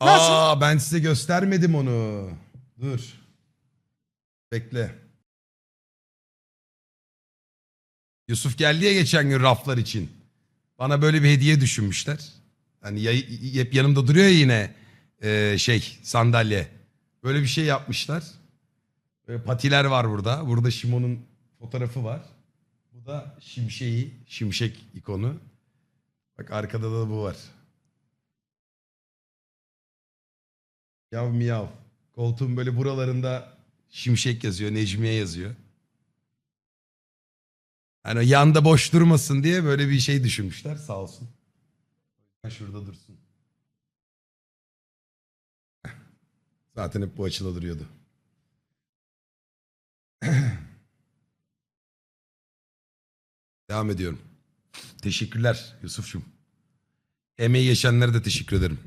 Nasıl? Aa ben size göstermedim onu. Dur. Bekle. Yusuf geldi ya geçen gün raflar için. Bana böyle bir hediye düşünmüşler. Hani ya, hep yanımda duruyor ya yine e, şey sandalye. Böyle bir şey yapmışlar. Böyle patiler var burada. Burada Şimon'un fotoğrafı var. Bu da şimşeği, şimşek ikonu. Bak arkada da bu var. Yav miyav. Koltuğun böyle buralarında şimşek yazıyor, Necmiye yazıyor. Hani yanda boş durmasın diye böyle bir şey düşünmüşler sağ olsun. Şurada dursun. Zaten hep bu açıda duruyordu. Devam ediyorum. Teşekkürler Yusuf'cum. Emeği geçenlere de teşekkür ederim.